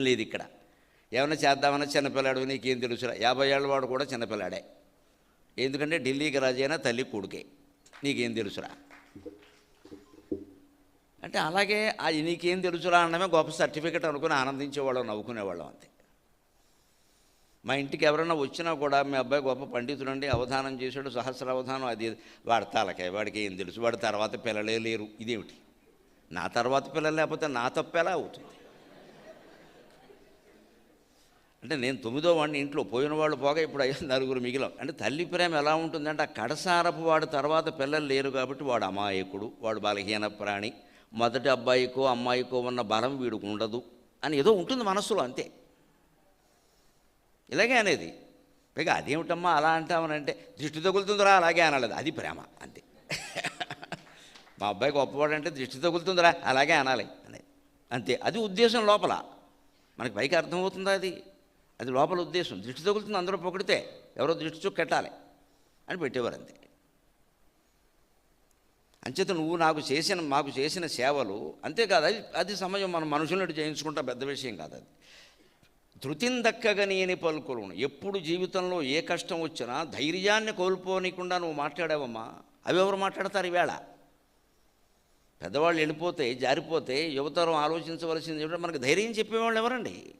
లేదు ఇక్కడ. ఏమైనా చేద్దామన్నా చిన్నపిల్లాడు నీకేం తెలుసురా? యాభై ఏళ్ళ వాడు కూడా చిన్నపిల్లాడే. ఎందుకంటే ఢిల్లీకి రాజైనా తల్లి కొడుకే. నీకేం తెలుసురా? అంటే అలాగే అది నీకేం తెలుసురా అనడమే గొప్ప సర్టిఫికెట్ అనుకుని ఆనందించేవాళ్ళం నవ్వుకునేవాళ్ళం అంతే. మా ఇంటికి ఎవరైనా వచ్చినా కూడా మీ అబ్బాయి గొప్ప పండితుడండి అవధానం చేశాడు సహస్ర అవధానం అది వాడి తలకే వాడికి ఏం తెలుసు? వాడి తర్వాత పిల్లలే లేరు. ఇదేమిటి? నా తర్వాత పిల్లలు లేకపోతే నా తప్పు ఎలా అవుతుంది? అంటే నేను తొమ్మిదో వాడిని ఇంట్లో పోయిన వాళ్ళు పోగా ఇప్పుడు అయ్యో నలుగురు మిగిలాం. అంటే తల్లి ప్రేమ ఎలా ఉంటుందంటే ఆ కడసారపు వాడు తర్వాత పిల్లలు లేరు కాబట్టి వాడు అమాయకుడు వాడు బలహీన ప్రాణి మొదటి అబ్బాయికో అమ్మాయికో ఉన్న బలం వీడికి ఉండదు అని ఏదో ఉంటుంది మనస్సులో అంతే. ఇలాగే అనేది. పైగా అదేమిటమ్మా అలా అంటామనంటే దృష్టి తగులుతుందిరా అలాగే అనలేదు. అది ప్రేమ అంతే. మా అబ్బాయి గొప్పవాడు అంటే దృష్టి తగులుతుందిరా అలాగే అనాలి అనేది. అంతే. అది ఉద్దేశం లోపల. మనకి పైకి అర్థమవుతుందా అది? అది లోపల ఉద్దేశం. దృష్టి తగులుతుంది అందరూ పొగిడితే. ఎవరో దృష్టి చుక్కెట్టాలి కట్టాలి అని పెట్టేవారు అంతే. అంచేత నువ్వు నాకు చేసిన మాకు చేసిన సేవలు అంతేకాదు అది అది సమయం మనం మనుషులను చేయించుకుంటా పెద్ద విషయం కాదు అది. ధృతిందక్కగనేని పలుకులను. ఎప్పుడు జీవితంలో ఏ కష్టం వచ్చినా ధైర్యాన్ని కోల్పోనీకుండా నువ్వు మాట్లాడావమ్మా. అవి ఎవరు మాట్లాడతారు ఈవేళ? పెద్దవాళ్ళు వెళ్ళిపోతే జారిపోతే యువతరం ఆలోచించవలసింది మనకు ధైర్యం చెప్పేవాళ్ళు ఎవరండి?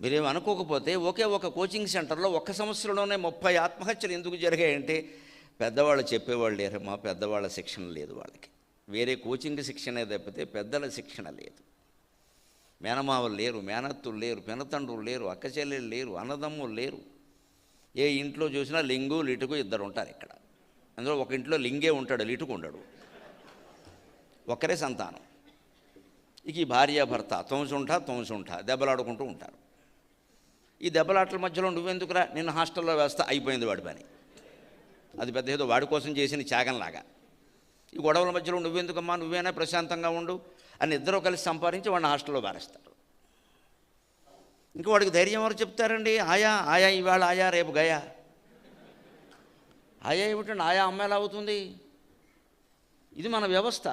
మీరేమి అనుకోకపోతే ఒకే ఒక కోచింగ్ సెంటర్లో ఒక్క సంవత్సరంలోనే ముప్పై ఆత్మహత్యలు ఎందుకు జరిగాయంటే పెద్దవాళ్ళు చెప్పేవాళ్ళు లేరు. మా పెద్దవాళ్ళ శిక్షణ లేదు వాళ్ళకి. వేరే కోచింగ్ శిక్షణ తప్పితే పెద్దల శిక్షణ లేదు. మేనమావలు లేరు మేనత్తులు లేరు పెనతండ్రులు లేరు అక్కచెల్లెలు లేరు అన్నదమ్ములు లేరు. ఏ ఇంట్లో చూసినా లింగు లిటుకు ఇద్దరు ఉంటారు ఇక్కడ. అందులో ఒక ఇంట్లో లింగే ఉంటాడు లిటుకు ఉండడు. ఒక్కరే సంతానం. ఇక ఈ భార్యాభర్త భర్త తోంసుంటా దెబ్బలాడుకుంటూ ఉంటారు. ఈ దెబ్బలాటల మధ్యలో నువ్వెందుకురా? నిన్ను హాస్టల్లో వేస్తా అయిపోయింది వాడి పని. అది పెద్ద ఏదో వాడి కోసం చేసిన త్యాగంలాగా. ఈ గొడవల మధ్యలో నువ్వెందుకమ్మా? నువ్వేనా ప్రశాంతంగా ఉండు? అని ఇద్దరూ కలిసి సంపాదించి వాడిని హాస్టల్లో బారేస్తారు ఇంకా వాడికి ధైర్యం ఎవరు చెప్తారండి? ఆయా ఆయా ఇవాళ ఆయా రేపు గయా. ఆయా ఏమిటండి? ఆయా అమ్మాయిలా అవుతుంది? ఇది మన వ్యవస్థ.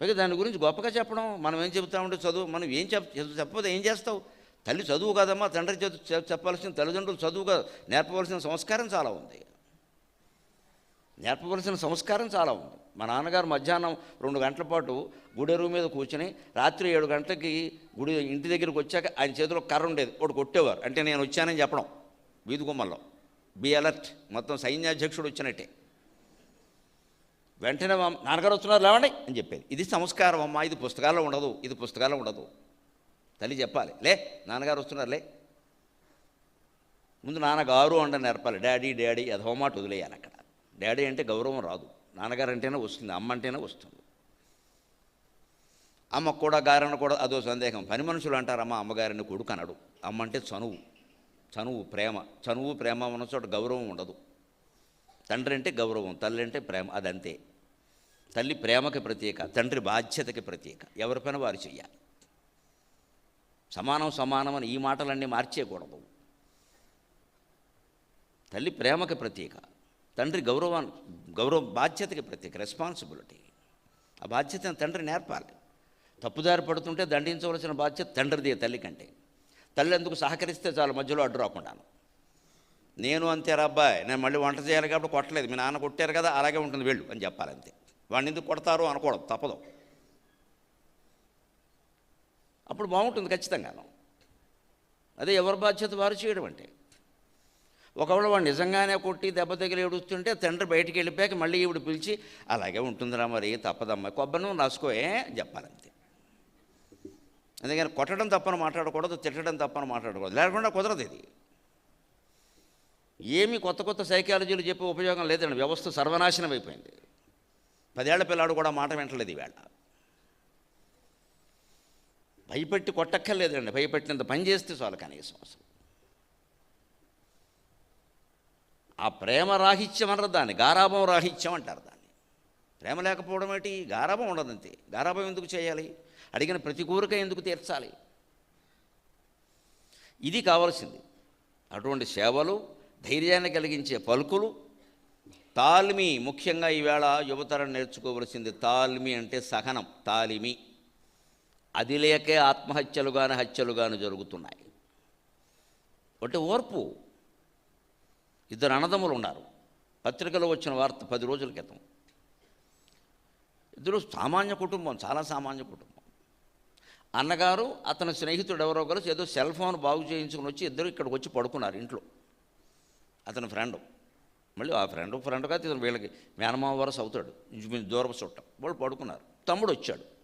పైగా దాని గురించి గొప్పగా చెప్పడం మనం ఏం చెబుతామంటే చదువు మనం ఏం చెప్ చెప్పకపోతే ఏం చేస్తావు? తల్లి చదువు కాదమ్మా తండ్రి చదువు చెప్పాల్సిన తల్లిదండ్రులు చదువు కాదు నేర్పవలసిన సంస్కారం చాలా ఉంది. నేర్పవలసిన సంస్కారం చాలా ఉంది. మా నాన్నగారు మధ్యాహ్నం రెండు గంటల పాటు గుడెరు మీద కూర్చొని రాత్రి ఏడు గంటలకి గుడి ఇంటి దగ్గరికి వచ్చాక ఆయన చేతిలో కర్ర ఉండేది. ఒకటి కొట్టేవారు. అంటే నేను వచ్చానని చెప్పడం. వీధి గుమ్మల్లో బి అలర్ట్. మొత్తం సైన్యాధ్యక్షుడు వచ్చినట్టే. వెంటనే మా నాన్నగారు వస్తున్నారు లేవండి అని చెప్పేది. ఇది సంస్కారం అమ్మా. ఇది పుస్తకాల్లో ఉండదు. ఇది పుస్తకాల్లో ఉండదు. తల్లి చెప్పాలి లే నాన్నగారు వస్తున్నారు లే ముందు నాన్నగారు అండ నేర్పాలి డాడీ డాడీ అది హోమాట వదిలేయాలి అక్కడ. డాడీ అంటే గౌరవం రాదు. నాన్నగారు అంటేనే వస్తుంది అమ్మ అంటేనే వస్తుంది. అమ్మ కూడా గారని కూడా అదో సందేహం. పని మనుషులు అంటారు అమ్మ అమ్మగారిని కొడుకు అనడు. అమ్మ అంటే చనువు చనువు ప్రేమ. చనువు ప్రేమ ఉన్న చోట గౌరవం ఉండదు. తండ్రి అంటే గౌరవం తల్లి అంటే ప్రేమ అదంతే. తల్లి ప్రేమకి ప్రత్యేక తండ్రి బాధ్యతకి ప్రత్యేక. ఎవరి పైన వారు చెయ్యాలి. సమానం సమానం అని ఈ మాటలన్నీ మార్చేయకూడదు. తల్లి ప్రేమకి ప్రత్యేక తండ్రి గౌరవా గౌరవ బాధ్యతకి ప్రత్యేక రెస్పాన్సిబిలిటీ ఆ బాధ్యతను తండ్రి నేర్పాలి. తప్పుదారి పడుతుంటే దండించవలసిన బాధ్యత తండ్రిదే తల్లి కంటే తల్లి ఎందుకు సహకరిస్తే చాలు మధ్యలో అడ్డు రాకుండాను నేను అంతేరా అబ్బాయి నేను మళ్ళీ వంట చేయాలి కాబట్టి కొట్టలేదు. మీ నాన్న కొట్టారు కదా అలాగే ఉంటుంది వెళ్ళు అని చెప్పాలంతే. వాడిని ఎందుకు కొడతారు అనకూడదు తప్పదు. అప్పుడు బాగుంటుంది ఖచ్చితంగాను. అదే ఎవరి బాధ్యత వారు చేయడం అంటే. ఒకవేళ వాడు నిజంగానే కొట్టి దెబ్బ తగిలి ఏడుస్తుంటే తండ్రి బయటికి వెళ్ళిపోయాక మళ్ళీ ఈవిడ పిలిచి అలాగే ఉంటుందిరా మరి తప్పదమ్మా కొబ్బరి నువ్వు రాసుకోయే చెప్పాలంతే. అందుకని కొట్టడం తప్పని మాట్లాడకూడదు తిట్టడం తప్పని మాట్లాడకూడదు. లేకుండా కుదరదు ఇది. ఏమి కొత్త కొత్త సైకాలజీలు చెప్పే ఉపయోగం లేదండి. వ్యవస్థ సర్వనాశనం అయిపోయింది. పదేళ్ళ పిల్లాడు కూడా మాట వింటలేదు ఈవేళ. భయపెట్టి కొట్టక్కర్లేదండి భయపెట్టినంత పని చేస్తే చాలు కనీసం అసలు. ఆ ప్రేమ రాహిత్యం అనరు దాన్ని. గారాభం రాహిత్యం అంటారు దాన్ని. ప్రేమ లేకపోవడం ఏంటి గారాభం ఉండదంతే. గారాభం ఎందుకు చేయాలి? అడిగిన ప్రతి కోరిక ఎందుకు తీర్చాలి? ఇది కావాల్సింది. అటువంటి సేవలు ధైర్యాన్ని కలిగించే పలుకులు తాల్మి. ముఖ్యంగా ఈవేళ యువతరం నేర్చుకోవలసింది తాల్మి అంటే సహనం. తాలిమి. అది లేకే ఆత్మహత్యలుగాను హత్యలుగాను జరుగుతున్నాయి. అంటే ఓర్పు. ఇద్దరు అన్నదమ్ములు ఉన్నారు. పత్రికలో వచ్చిన వార్త పది రోజుల క్రితం. ఇద్దరు సామాన్య కుటుంబం చాలా సామాన్య కుటుంబం. అన్నగారు అతని స్నేహితుడు ఎవరో కలిసి ఏదో సెల్ ఫోన్ బాగు చేయించుకుని వచ్చి ఇద్దరు ఇక్కడికి వచ్చి పడుకున్నారు ఇంట్లో. అతని ఫ్రెండ్. మళ్ళీ ఆ ఫ్రెండ్ ఫ్రెండ్ కాదు ఇతను వీళ్ళకి మేనమామ వరస అవుతాడు. దూరపు చుట్టం. వాళ్ళు పడుకున్నారు. తమ్ముడు వచ్చాడు.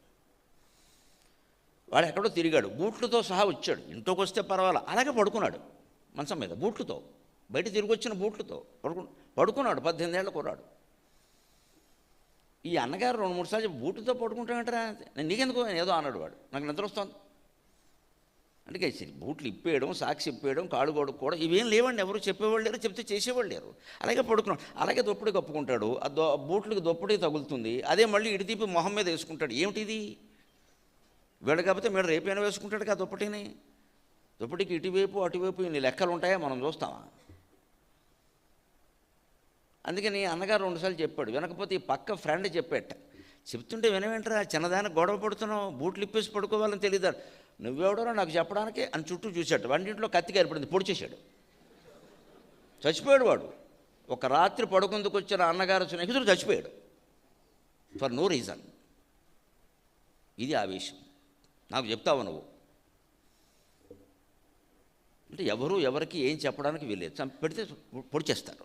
వాడు ఎక్కడో తిరిగాడు. బూట్లతో సహా వచ్చాడు. ఇంట్లోకి వస్తే పర్వాలా. అలాగే పడుకున్నాడు మంచం మీద బూట్లతో. బయట తిరిగి వచ్చిన బూట్లతో. పడుకు పడుకున్నాడు. పద్దెనిమిదేళ్ళ కుర్రాడు. ఈ అన్నగారు రెండు మూడు సార్లు బూట్లతో పడుకుంటామంటారా నేను నీకెందుకు? ఏదో అన్నాడు వాడు. నాకు నిద్ర వస్తుంది. అంటే బూట్లు ఇప్పేయడం సాక్షి ఇప్పేయడం కాళ్ళు కొడుకోవడం ఇవేం లేవండి. ఎవరు చెప్పేవాళ్ళు లేరు చెప్తే చేసేవాళ్ళు లేరు. అలాగే పడుకున్నాడు. అలాగే దొప్పటి కప్పుకుంటాడు. ఆ దొ బూట్లకి దొప్పటి తగులుతుంది. అదే మళ్ళీ ఇడితీపి మొహం మీద వేసుకుంటాడు. ఏమిటిది? వీడు కాకపోతే మీరు రేపైనా వేసుకుంటాడు కదా దుప్పటిని. దుప్పటికి ఇటువైపు అటువైపు ఇన్ని లెక్కలు ఉంటాయా మనం చూస్తామా? అందుకని అన్నగారు రెండుసార్లు చెప్పాడు వినకపోతే ఈ పక్క ఫ్రెండ్ చెప్పేట చెప్తుంటే వినవేంటరా చిన్నదానికి గొడవ పడుతున్నావు బూట్లు ఇప్పేసి పడుకోవాలని తెలియదు నువ్వెవడో నాకు చెప్పడానికి అని చుట్టూ చూశాడు వంటింట్లో కత్తికి ఏర్పడింది పొడిచేశాడు. చచ్చిపోయాడు వాడు. ఒక రాత్రి పడుకుందుకు వచ్చిన అన్నగారు స్నేహితుడు చచ్చిపోయాడు. For no reason. ఇది ఆవేశం. నాకు చెప్తావు నువ్వు. అంటే ఎవరు ఎవరికి ఏం చెప్పడానికి వీల్లేదు. పెడితే పొడి చేస్తారు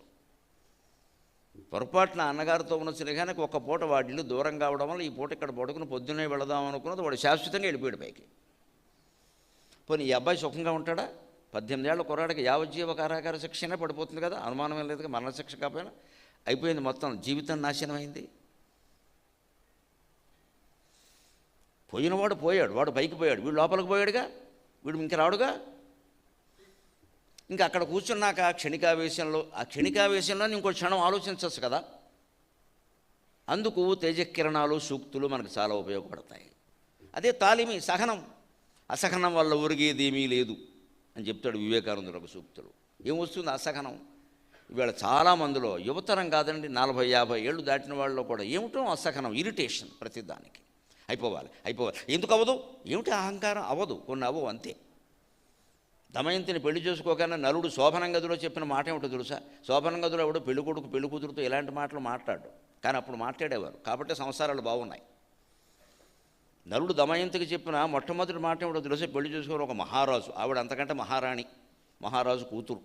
పొరపాటున అన్నగారితో ఉన్న స్నేహానికి ఒక పూట వాడి దూరం కావడం వల్ల ఈ పూట ఇక్కడ పడుకుని పొద్దున్నే వెళదాం అనుకున్నది వాడు శాశ్వతంగా వెళ్ళిపోయాడు పైకి. పోనీ ఈ అబ్బాయి సుఖంగా ఉంటాడా? పద్దెనిమిది ఏళ్ళ కుర్రాడికి యావజ్జీవ కారాగార శిక్షనే పడిపోతుంది కదా. అనుమానమే లేదు మరణశిక్ష కాకపోయినా. అయిపోయింది మొత్తం జీవితం నాశనం అయింది పోయినవాడు పోయాడు వాడు పైకి పోయాడు వీడు లోపలికి పోయాడుగా? వీడు ఇంక రాడుగా? ఇంకా అక్కడ కూర్చున్నాక ఆ క్షణికావేశంలో ఆ క్షణికావేశంలో ఇంకో క్షణం ఆలోచించవచ్చు కదా? అందుకు తేజకిరణాలు సూక్తులు మనకు చాలా ఉపయోగపడతాయి. అదే తాలిమి సహనం. అసహనం వల్ల ఒరిగేది ఏమీ లేదు అని చెప్తాడు వివేకానందుడు ఒక సూక్తులు ఏమొస్తుంది అసహనం? ఇవాళ చాలామందిలో యువతరం కాదండి నలభై యాభై ఏళ్ళు దాటిన వాళ్ళలో కూడా ఏమిటో అసహనం ఇరిటేషన్ ప్రతిదానికి అయిపోవాలి అయిపోవాలి. ఎందుకు అవ్వదు? ఏమిటి అహంకారం? అవ్వదు. కొన్ని అవ్వవు అంతే. దమయంతిని పెళ్ళి చేసుకోగానే నలుడు శోభనం గదిలో చెప్పిన మాట ఏమిటో తెలుసా? శోభనం గదిలో ఎవడో పెళ్ళి కొడుకు పెళ్ళి కూతురుతో ఇలాంటి మాటలు మాట్లాడు. కానీ అప్పుడు మాట్లాడేవారు. కాబట్టి సంసారాలు బాగున్నాయి. నలుడు దమయంతికి చెప్పిన మొట్టమొదటి మాట ఏమిటో తెలుసా? పెళ్ళి చేసుకుని ఒక మహారాజు. ఆవిడ అంతకంటే మహారాణి మహారాజు కూతురు.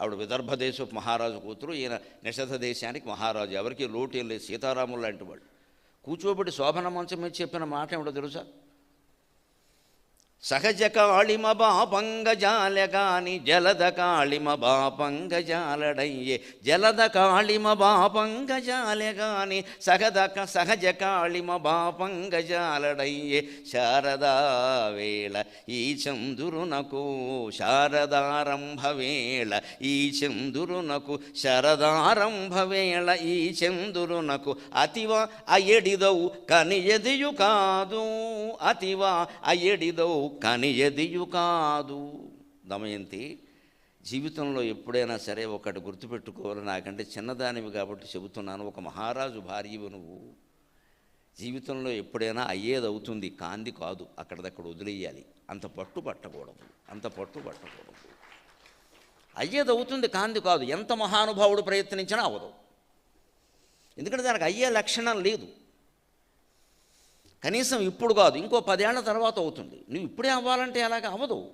ఆవిడ విదర్భ దేశపు మహారాజు కూతురు. ఈయన నిషధ దేశానికి మహారాజు. ఎవరికి లోటు ఏం లేదు. సీతారాములు లాంటి వాళ్ళు. కూర్చోబెట్టి శోభన మంచం మీద చెప్పిన మాట ఏమిటో తెలుసా? సహజ కాళిమ బాపంగజాలగాని జలద కాళిమ బాపంగజాలడయ్యే జలద కాళిమ బాపంగజాలగాని సహద సహజ కాళిమ బాపంగజాలడయ్యే శారదా వేళ ఈ చందురునకు శారదారంభ వేళ ఈ చందురునకు శరదారంభ వేళ ఈ చందురునకు అతివ అయడిదవు కనియదియు కాదు అతివ అయడిదవు కనియదియు కాదు. దమయంతి జీవితంలో ఎప్పుడైనా సరే ఒకటి గుర్తుపెట్టుకోవాలి. నాకంటే చిన్నదానివి కాబట్టి చెబుతున్నాను. ఒక మహారాజు భార్యవు నువ్వు. జీవితంలో ఎప్పుడైనా అయ్యేది అవుతుంది కాంది కాదు. అక్కడిదక్కడ వదిలేయాలి. అంత పట్టు పట్టకూడదు. అంత పట్టు పట్టకూడదు. అయ్యేది అవుతుంది కాంది కాదు. ఎంత మహానుభావుడు ప్రయత్నించినా అవ్వదు ఎందుకంటే దానికి అయ్యే లక్షణం లేదు. కనీసం ఇప్పుడు కాదు ఇంకో పదేళ్ళ తర్వాత అవుతుంది. నువ్వు ఇప్పుడే అవ్వాలంటే అలాగ అవ్వదు.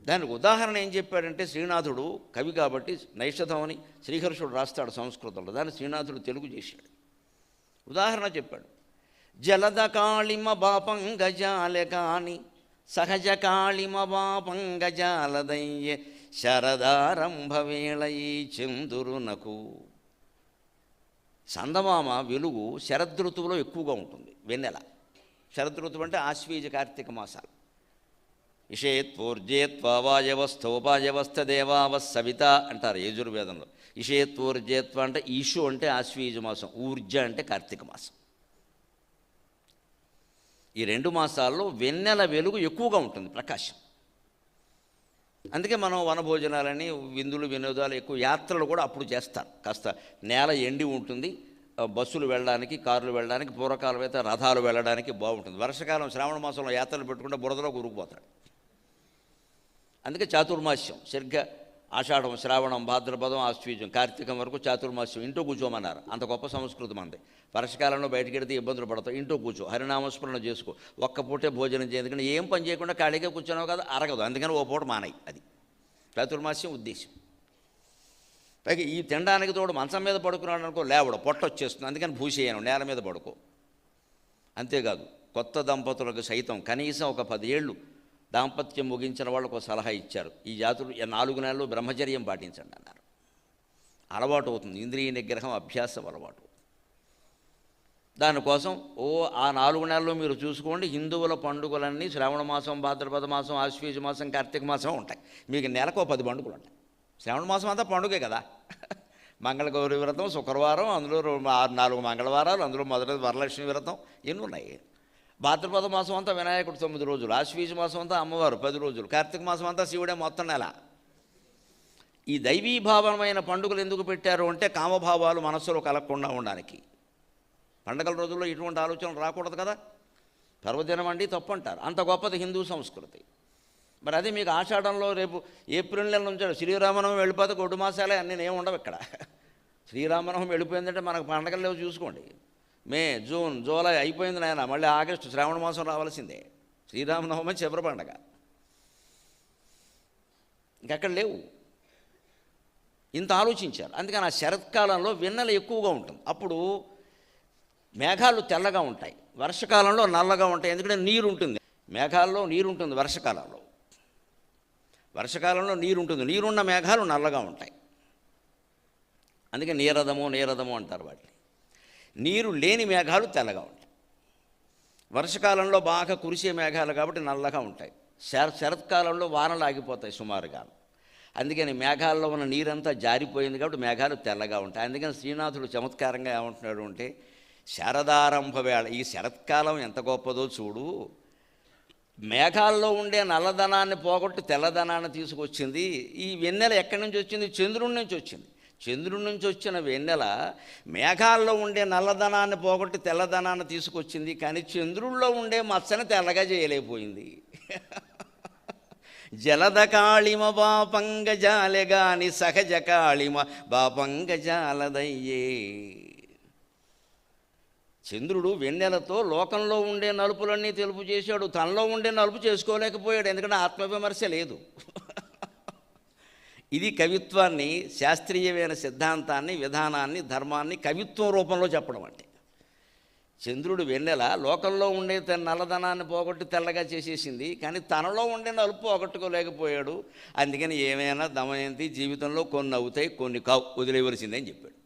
దానికి ఉదాహరణ ఏం చెప్పాడంటే శ్రీనాథుడు కవి కాబట్టి నైషధమని శ్రీహర్షుడు రాస్తాడు సంస్కృతంలో. దాన్ని శ్రీనాథుడు తెలుగు చేశాడు. ఉదాహరణ చెప్పాడు. జలద కాళిమ బాపంగజాలె కాని సహజ కాళిమ బాపంగజాలదయ్య శరదారంభ వేళ చందురునకు చందమామ వెలుగు శరదృతువులో ఎక్కువగా ఉంటుంది వెన్నెల. శరదృతువు అంటే ఆశ్వీజ కార్తీక మాసాలు. ఇషేత్వోర్జేత్వాయవస్థోపాయవస్థ దేవావస్ సవిత అంటారు యజుర్వేదంలో. ఇషేత్వోర్జేత్వ అంటే ఈషు అంటే ఆశ్వీజ మాసం ఊర్జ అంటే కార్తీక మాసం. ఈ రెండు మాసాల్లో వెన్నెల వెలుగు ఎక్కువగా ఉంటుంది ప్రకాశం. అందుకే మనం వనభోజనాలని విందులు వినోదాలు ఎక్కువ యాత్రలు కూడా అప్పుడు చేస్తారు కాస్త నేల ఎండి ఉంటుంది బస్సులు వెళ్ళడానికి కార్లు వెళ్ళడానికి పూర్వకాలం అయితే రథాలు వెళ్ళడానికి బాగుంటుంది. వర్షకాలం శ్రావణ మాసంలో యాత్రలు పెట్టుకుంటే బురదలో కూరుకుపోతాడు అందుకే చాతుర్మాస్యం సరిగ్గా ఆషాఢం శ్రావణం భాద్రపదం ఆశ్వీజం కార్తీకం వరకు చాతుర్మాస్యం ఇంటూ కూర్చోమన్నారు. అంత గొప్ప సంస్కృతి మంది వర్షకాలంలో బయటికి వెడితే ఇబ్బందులు పడతావు. ఇంటూ కూర్చో. హరినామస్మరణ చేసుకో. ఒక్క పూటే భోజనం చేయదు ఏం పని చేయకుండా ఖాళీగా కూర్చున్నావు కదా అరగదు. అందుకని ఓ పూట మానాయి అది. చాతుర్మాస్యం ఉద్దేశం. పైగా ఈ తినడానికి తోడు మంచం మీద పడుకున్నాడు అనుకో లేవడు పొట్ట వచ్చేస్తుంది. అందుకని భూసేయను నేల మీద పడుకో. అంతేకాదు కొత్త దంపతులకు సైతం కనీసం ఒక పదేళ్ళు దాంపత్యం ముగించిన వాళ్ళకు ఒక సలహా ఇచ్చారు. ఈ జాతులు నాలుగు నెలలు బ్రహ్మచర్యం పాటించండి అన్నారు. అలవాటు అవుతుంది. ఇంద్రియ నిగ్రహం అభ్యాసం అలవాటు. దానికోసం ఓ ఆ నాలుగు నెలలు మీరు చూసుకోండి. హిందువుల పండుగలన్నీ శ్రావణ మాసం భాద్రపద మాసం ఆశ్వీజ మాసం కార్తీక మాసం ఉంటాయి. మీకు నెలకు పది పండుగలు ఉంటాయి. శ్రావణ మాసం అంతా పండుగే కదా. మంగళగౌరి వ్రతం శుక్రవారం అందులో ఆరు నాలుగు మంగళవారాలు అందులో మొదటి వరలక్ష్మి వ్రతం. ఎన్ని ఉన్నాయి? భాద్రపద మాసం అంతా వినాయకుడు తొమ్మిది రోజులు ఆశ్వీజ మాసం అంతా అమ్మవారు పది రోజులు కార్తీక మాసం అంతా శివుడే మొత్తం నెల. ఈ దైవీభావమైన పండుగలు ఎందుకు పెట్టారు అంటే కామభావాలు మనస్సులో కలగకుండా ఉండడానికి. పండగల రోజుల్లో ఇటువంటి ఆలోచనలు రాకూడదు కదా? పర్వదినం అండి తప్పు అంటారు అంత గొప్పది హిందూ సంస్కృతి. మరి అది మీకు ఆషాఢంలో రేపు ఏప్రిల్ నెల నుంచి శ్రీరామనవం వెళ్ళిపోతే గొడ్డు మాసాలే అన్నీ ఏమి ఉండవు ఇక్కడ. శ్రీరామనవం వెళ్ళిపోయిందంటే మనకు పండగలు లేవు చూసుకోండి. మే జూన్ జూలై అయిపోయింది నాయన. మళ్ళీ ఆగస్టు శ్రావణ మాసం రావాల్సిందే. శ్రీరామనవమి చివరి పండగ. ఇంకెక్కడ లేవు. ఇంత ఆలోచించారు. అందుకని ఆ శరత్కాలంలో వెన్నెల ఎక్కువగా ఉంటుంది. అప్పుడు మేఘాలు తెల్లగా ఉంటాయి. వర్షకాలంలో నల్లగా ఉంటాయి. ఎందుకంటే నీరు ఉంటుంది. మేఘాల్లో నీరు ఉంటుంది వర్షకాలంలో. వర్షకాలంలో నీరు ఉంటుంది. నీరున్న మేఘాలు నల్లగా ఉంటాయి. అందుకే నీరదము నీరదము అంటారు వాటిని. నీరు లేని మేఘాలు తెల్లగా ఉంటాయి. వర్షకాలంలో బాగా కురిసే మేఘాలు కాబట్టి నల్లగా ఉంటాయి. శర శరత్కాలంలో వానలు ఆగిపోతాయి సుమారుగా. అందుకని మేఘాల్లో ఉన్న నీరంతా జారిపోయింది కాబట్టి మేఘాలు తెల్లగా ఉంటాయి. అందుకని శ్రీనాథుడు చమత్కారంగా ఏమంటున్నాడు అంటే శారదారంభ వేళ ఈ శరత్కాలం ఎంత గొప్పదో చూడు. మేఘాల్లో ఉండే నల్లదనాన్ని పోగొట్టి తెల్లదనాన్ని తీసుకొచ్చింది. ఈ వెన్నెల ఎక్కడి నుంచి వచ్చింది? చంద్రుడి నుంచి వచ్చింది. చంద్రుడి నుంచి వచ్చిన వెన్నెల మేఘాల్లో ఉండే నల్లదనాన్ని పోగొట్టి తెల్లదనాన్ని తీసుకొచ్చింది కానీ చంద్రుల్లో ఉండే మచ్చని తెల్లగా చేయలేకపోయింది. జలద కాళిమ బాపంగ జాలెగాని సహజ కాళిమ బాపంగ జాలదయ్యే. చంద్రుడు వెన్నెలతో లోకంలో ఉండే నలుపులన్నీ తెలుపు చేశాడు తనలో ఉండే నలుపు చేసుకోలేకపోయాడు ఎందుకంటే ఆత్మవిమర్శ లేదు. ఇది కవిత్వాన్ని శాస్త్రీయమైన సిద్ధాంతాన్ని విధానాన్ని ధర్మాన్ని కవిత్వం రూపంలో చెప్పడం అంటే చంద్రుడు వెన్నెల లోకంలో ఉండే తన నల్లధనాన్ని పోగొట్టి తెల్లగా చేసేసింది. కానీ తనలో ఉండే నలుపు పోగొట్టుకోలేకపోయాడు. అందుకని ఏమైనా దమయంతి జీవితంలో కొన్ని అవుతాయి కొన్ని కావు వదిలేవలసిందే చెప్పాడు.